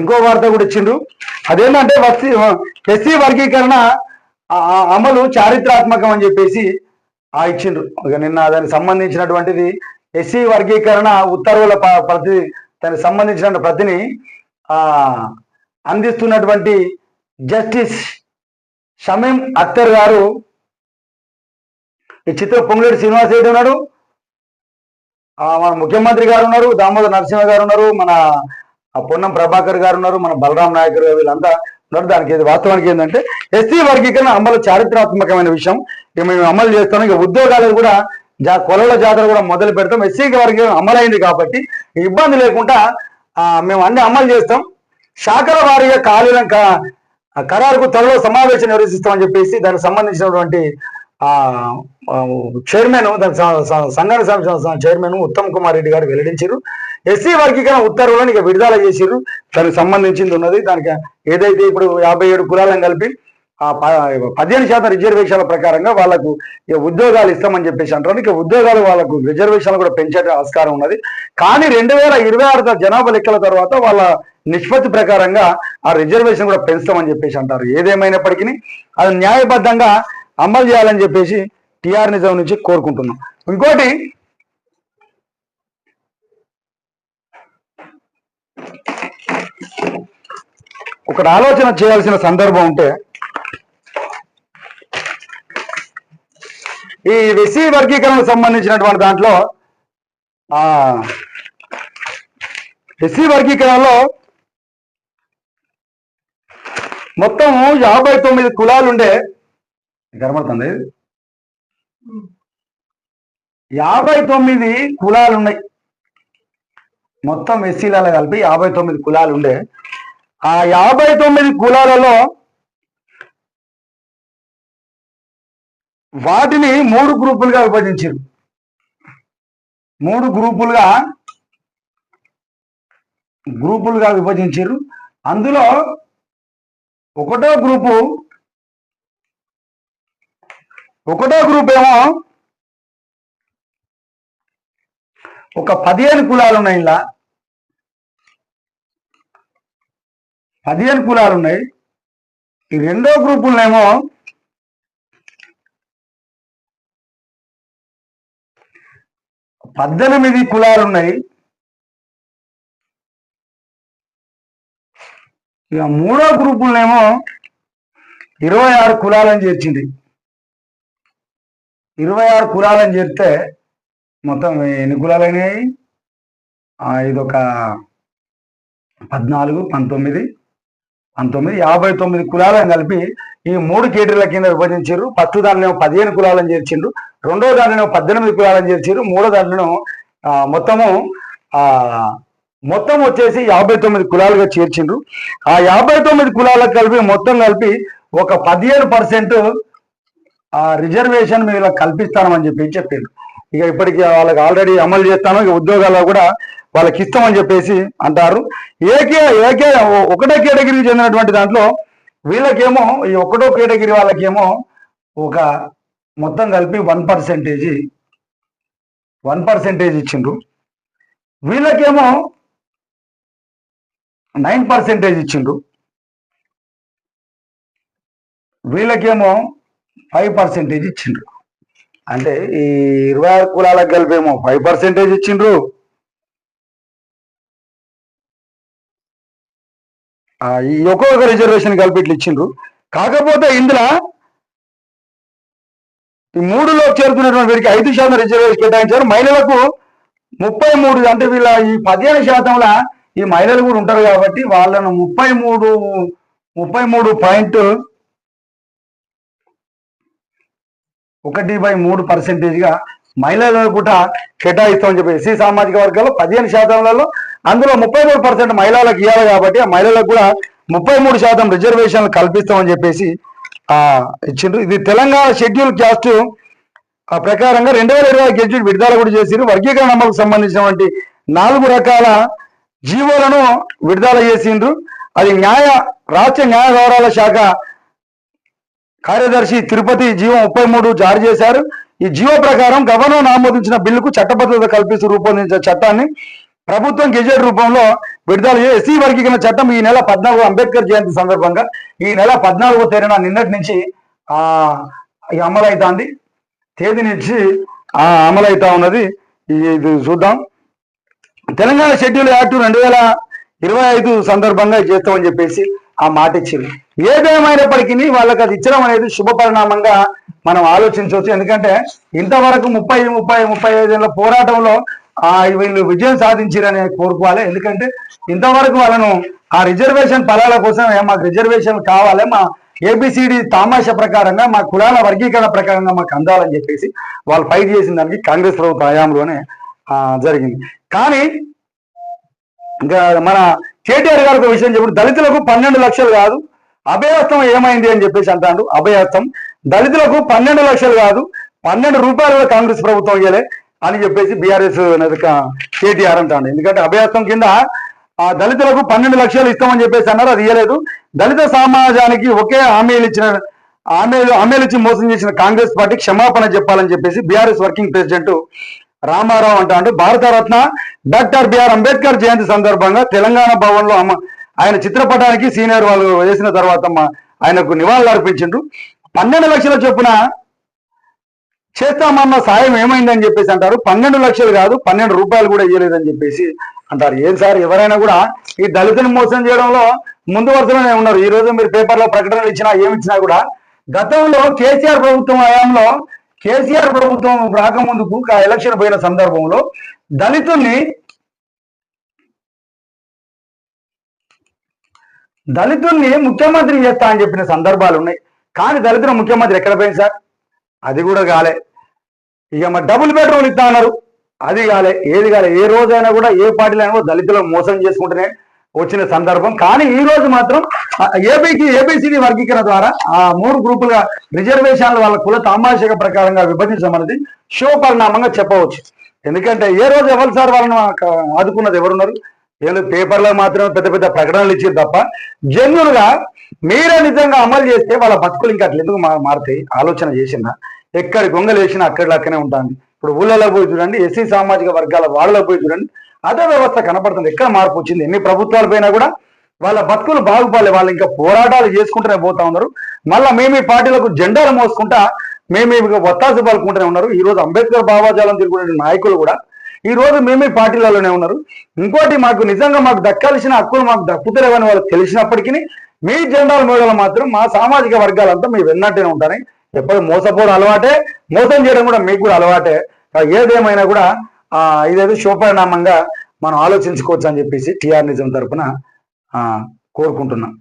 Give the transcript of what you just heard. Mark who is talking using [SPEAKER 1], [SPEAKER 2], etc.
[SPEAKER 1] ఇంకో వార్త కూడా ఇచ్చిండ్రు. అదేంటంటే వస్తీ ఎస్సీ వర్గీకరణ అమలు చారిత్రాత్మకం అని చెప్పేసి ఆ ఇచ్చిండ్రు. నిన్న దానికి సంబంధించినటువంటిది ఎస్సీ వర్గీకరణ ఉత్తర్వుల ప్రతి దానికి సంబంధించిన ప్రతిని ఆ అందిస్తున్నటువంటి జస్టిస్ షమీం అక్తర్ గారు ఈ చిత్ర పొంగులేటి శ్రీనివాస్ రెడ్డి ఉన్నాడు. మన ముఖ్యమంత్రి గారు ఉన్నారు దామోదర్ నరసింహ గారు ఉన్నారు మన ఆ పొన్నం ప్రభాకర్ గారు ఉన్నారు మన బలరాం నాయకర్ గారు వీళ్ళంతా ఉన్నారు. దానికి ఇది వాస్తవానికి ఏంటంటే ఎస్సీ వర్గీకరణ అమలు చారిత్రాత్మకమైన విషయం. ఇక మేము అమలు చేస్తాం ఇక ఉద్యోగాలు కూడా జా కొలల జాతర కూడా మొదలు పెడతాం. ఎస్సీ వర్గీకరణ అమలైంది కాబట్టి ఇబ్బంది లేకుండా మేము అన్ని అమలు చేస్తాం. శాఖల వారీగా ఖాళీలను ఖరారుకు త్వరలో సమావేశం నిర్వహిస్తామని చెప్పేసి దానికి సంబంధించినటువంటి చైర్మన్ దానికి స- సంఘానికి చైర్మన్ ఉత్తమ్ కుమార్ రెడ్డి గారు వెల్లడించారు ఎస్సీ వర్గీకరణ ఉత్తర్వులను ఇక విడుదల చేసిరు దానికి సంబంధించింది ఉన్నది. దానికి ఏదైతే ఇప్పుడు యాభై ఏడు కులాలను కలిపి పదిహేను శాతం రిజర్వేషన్ల ప్రకారంగా వాళ్ళకు ఉద్యోగాలు ఇస్తామని చెప్పేసి అంటారు ఇక ఉద్యోగాలు వాళ్ళకు రిజర్వేషన్లు కూడా పెంచే ఆస్కారం ఉన్నది. కానీ రెండు వేల ఇరవై ఆరు జనాభా లెక్కల తర్వాత వాళ్ళ నిష్పత్తి ప్రకారంగా ఆ రిజర్వేషన్ కూడా పెంచుతామని చెప్పేసి అంటారు. ఏదేమైనప్పటికీ అది న్యాయబద్ధంగా అమలు చేయాలని చెప్పేసి టిఆర్ నిజం నుంచి కోరుకుంటున్నాం. ఇంకోటి ఒకటి ఆలోచన చేయాల్సిన సందర్భం ఉంటే ఈ ఎస్సీ వర్గీకరణకు సంబంధించినటువంటి దాంట్లో ఎస్సీ వర్గీకరణలో మొత్తం యాభై తొమ్మిది కులాలుండే కనబడుతుంది యాభై తొమ్మిది కులాలు ఉన్నాయి మొత్తం ఎస్సీలలో కలిపి యాభై తొమ్మిది కులాలు ఉండే. ఆ యాభై తొమ్మిది కులాలలో వాటిని మూడు గ్రూపులుగా విభజించారు. మూడు గ్రూపులుగా గ్రూపులుగా విభజించారు. అందులో ఒకటో గ్రూపు ఒకటో గ్రూప్ ఏమో? ఒక పదిహేను కులాలు ఉన్నాయి ఇలా. పదిహేను కులాలు ఉన్నాయి. ఈ రెండో గ్రూపులనేమో? పద్దెనిమిది కులాలు ఉన్నాయి. ఇక మూడో గ్రూపులనేమో? ఇరవై ఆరు కులాలని చేర్చింది. ఇరవై ఆరు కులాలని చేరితే మొత్తం ఎన్ని కులాలు అయినాయి ఇదొక పద్నాలుగు పంతొమ్మిది పంతొమ్మిది యాభై తొమ్మిది కులాలను కలిపి ఈ మూడు కేటరీల కింద విభజించారు. ఫస్ట్ దాంట్లో పదిహేను కులాలను చేర్చిండ్రు. రెండో దాంట్లో పద్దెనిమిది కులాలను చేర్చారు మూడో దాంట్లో మొత్తము మొత్తం వచ్చేసి యాభై తొమ్మిది కులాలుగా చేర్చిండ్రు. ఆ యాభై తొమ్మిది కులాలకు కలిపి మొత్తం కలిపి ఒక పదిహేను పర్సెంట్ ఆ రిజర్వేషన్ మీరు ఇలా కల్పిస్తామని చెప్పి చెప్పిండ్రు ఇక ఇప్పటికి వాళ్ళకి ఆల్రెడీ అమలు చేస్తాను ఇక ఉద్యోగాల్లో కూడా వాళ్ళకి ఇస్తామని చెప్పేసి అంటారు. ఏకే ఏకే ఒకటే కేటగిరీకి చెందినటువంటి దాంట్లో వీళ్ళకేమో ఈ ఒకటో కేటగిరీ వాళ్ళకేమో ఒక మొత్తం కలిపి వన్ పర్సెంటేజ్ వన్ పర్సెంటేజ్ ఇచ్చిండ్రు. వీళ్ళకేమో నైన్ పర్సెంటేజ్ ఇచ్చిండ్రు. వీళ్ళకేమో ఫైవ్ పర్సెంటేజ్ ఇచ్చిండ్రు. అంటే ఈ ఇరవై ఆరు కులాలకు కలిపేమో ఫైవ్ పర్సెంటేజ్ ఇచ్చిండ్రు. ఈ ఒక్కొక్క రిజర్వేషన్ కలిపి ఇట్లు ఇచ్చిండ్రు. కాకపోతే ఇందులో ఈ మూడులో చేరుతున్నటువంటి వీరికి ఐదు శాతం రిజర్వేషన్ కేటాయించారు. మహిళలకు ముప్పై మూడు అంటే వీళ్ళ ఈ పదిహేను శాతంలో ఈ మహిళలు కూడా ఉంటారు కాబట్టి వాళ్ళను ముప్పై మూడు ముప్పై మూడు పాయింట్ ఒకటి బై మూడు పర్సెంటేజ్గా మహిళలకు కూడా కేటాయిస్తామని చెప్పి ఎస్సీ సామాజిక వర్గాల్లో పదిహేను శాతంలో అందులో ముప్పై మూడు పర్సెంట్ మహిళలకు ఇవ్వాలి కాబట్టి ఆ మహిళలకు కూడా ముప్పై మూడు శాతం రిజర్వేషన్లు కల్పిస్తామని చెప్పేసి ఇచ్చిండ్రు. ఇది తెలంగాణ షెడ్యూల్ క్యాస్ట్ ఆ ప్రకారంగా రెండు వేల ఇరవై గెజిట్ విడుదల కూడా చేసిరు వర్గీకరణ అమలుకు సంబంధించినటువంటి నాలుగు రకాల జీవోలను విడుదల చేసిండ్రు. అది న్యాయ రాష్ట్ర న్యాయ వ్యవహారాల శాఖ కార్యదర్శి తిరుపతి జీవో ముప్పై మూడు జారీ చేశారు. ఈ జీవో ప్రకారం గవర్నర్ ఆమోదించిన బిల్లుకు చట్టబద్ధత కల్పిస్తూ రూపొందించిన చట్టాన్ని ప్రభుత్వం గెజెట్ రూపంలో విడుదల చేసి ఎస్సీ వర్గీకరణ చట్టం ఈ నెల పద్నాలుగు అంబేద్కర్ జయంతి సందర్భంగా ఈ నెల పద్నాలుగో తేదీన నిన్నటి నుంచి ఆ అమలవుతుంది తేదీ నుంచి ఆ అమలవుతా ఉన్నది. ఇది చూద్దాం. తెలంగాణ షెడ్యూల్ యాక్ట్ రెండు వేల ఇరవై ఐదు సందర్భంగా చేస్తామని చెప్పేసి ఆ మాట ఇచ్చింది. ఏదేమైనప్పటికీ వాళ్ళకి అది ఇచ్చడం అనేది శుభ పరిణామంగా మనం ఆలోచించవచ్చు. ఎందుకంటే ఇంతవరకు ముప్పై ముప్పై ముప్పై ఐదేళ్ళ పోరాటంలో ఆ వీళ్ళు విజయం సాధించారని కోరుకోవాలి. ఎందుకంటే ఇంతవరకు వాళ్ళను ఆ రిజర్వేషన్ ఫలాల కోసం మాకు రిజర్వేషన్ కావాలి మా ఏబిసిడి తామాష ప్రకారంగా మా కులాల వర్గీకరణ ప్రకారంగా మాకు అందాలని చెప్పేసి వాళ్ళు ఫైట్ చేసిన దానికి కాంగ్రెస్ ప్రభుత్వ హయాంలోనే జరిగింది. కానీ ఇంకా మన కేటీఆర్ గారు ఒక విషయం చెప్పి దళితులకు పన్నెండు లక్షలు కాదు అభయహస్తం ఏమైంది అని చెప్పేసి అంటాడు. అభయహస్తం దళితులకు పన్నెండు లక్షలు కాదు పన్నెండు రూపాయలు కూడా కాంగ్రెస్ ప్రభుత్వం ఇవ్వలే అని చెప్పేసి బీఆర్ఎస్ కేటీఆర్ అంటాడు. ఎందుకంటే అభయహస్తం కింద ఆ దళితులకు పన్నెండు లక్షలు ఇస్తామని చెప్పేసి అన్నారు అది ఇవ్వలేదు దళిత సమాజానికి ఒకే హామీలు ఇచ్చిన హామీలు హామీలు ఇచ్చి మోసం చేసిన కాంగ్రెస్ పార్టీ క్షమాపణ చెప్పాలని చెప్పేసి బీఆర్ఎస్ వర్కింగ్ ప్రెసిడెంట్ రామారావు అంటాడు భారతరత్న డాక్టర్ బిఆర్ అంబేద్కర్ జయంతి సందర్భంగా తెలంగాణ భవన్లో అమ్మ ఆయన చిత్రపటానికి సీనియర్ వాళ్ళు వేసిన తర్వాత అమ్మ ఆయనకు నివాళులు అర్పించిండ్రు. పన్నెండు లక్షల చొప్పున చేస్తామన్న సాయం ఏమైందని చెప్పేసి అంటారు. పన్నెండు లక్షలు కాదు పన్నెండు రూపాయలు కూడా ఇవ్వలేదని చెప్పేసి అంటారు. ఏం సార్ ఎవరైనా కూడా ఈ దళితుని మోసం చేయడంలో ముందు వరుసలోనే ఉన్నారు. ఈ రోజు మీరు పేపర్లో ప్రకటనలు ఇచ్చినా ఏమి ఇచ్చినా కూడా గతంలో కేసీఆర్ ప్రభుత్వం హయాంలో కేసీఆర్ ప్రభుత్వం రాకముందుకు ఎలక్షన్ పోయిన సందర్భంలో దళితుల్ని దళితుల్ని ముఖ్యమంత్రి చేస్తా అని చెప్పిన సందర్భాలు ఉన్నాయి. కానీ దళితుల ముఖ్యమంత్రి ఎక్కడ పోయింది సార్? అది కూడా కాలే. ఇక మరి డబుల్ బెడ్రూమ్లు ఇస్తా అన్నారు. అది కాలే. ఏది కాలే? ఏ రోజైనా కూడా ఏ పార్టీలైనా కూడా దళితులను మోసం చేసుకుంటేనే వచ్చిన సందర్భం. కానీ ఈ రోజు మాత్రం ఏపీకి ఏబిసిడి వర్గీకరణ ద్వారా ఆ మూడు గ్రూపులుగా రిజర్వేషన్లు వాళ్ళ కుల తామాషిక ప్రకారంగా విభజించడం అనేది శుభ పరిణామంగా చెప్పవచ్చు. ఎందుకంటే ఏ రోజు ఎవరు సార్ వాళ్ళని ఆదుకున్నది? ఎవరున్నారు? ఏదో పేపర్లో మాత్రమే పెద్ద పెద్ద ప్రకటనలు ఇచ్చారు తప్ప జన్యులుగా మీరే నిజంగా అమలు చేస్తే వాళ్ళ బతుకులు ఇంకా అట్లా ఎందుకు మా- మారుతాయి? ఆలోచన చేసిందా? ఎక్కడి గొంగలు వేసినా అక్కడి లెక్కనే ఉంటుంది. ఇప్పుడు ఊళ్ళలో పోయి చూడండి ఎస్సీ సామాజిక వర్గాల వాళ్ళలో పోయి చూడండి అదే వ్యవస్థ కనపడుతుంది. ఎక్కడ మార్పు వచ్చింది? ఎన్ని ప్రభుత్వాలు పోయినా కూడా వాళ్ళ బతుకులు బాగుపడలే. వాళ్ళు ఇంకా పోరాటాలు చేసుకుంటూనే పోతా ఉన్నారు. మళ్ళీ మేము ఈ పార్టీలకు జెండాలు మోసుకుంటా మేము ఒత్తాసు పలుకుంటూనే ఉన్నారు. ఈ రోజు అంబేద్కర్ భావాజాలం తిరుగుతున్న నాయకులు కూడా ఈ రోజు మేమే పార్టీలలోనే ఉన్నారు. ఇంకోటి మాకు నిజంగా మాకు దక్కాల్సిన హక్కులు మాకు దక్కుతలేవని వాళ్ళు తెలిసినప్పటికీ మీ జెండాల మోడలు మాత్రం మా సామాజిక వర్గాలంతా మీ వెన్నట్టునే ఉంటారని ఎప్పుడు మోసపోవడం అలవాటే. మోసం చేయడం కూడా మీకు కూడా అలవాటే. ఏదేమైనా కూడా ఆ ఇదేదో శుభపరిణామంగా మనం ఆలోచించుకోవచ్చు అని చెప్పేసి టిఆర్ నిజం తరఫున కోరుకుంటున్నాం.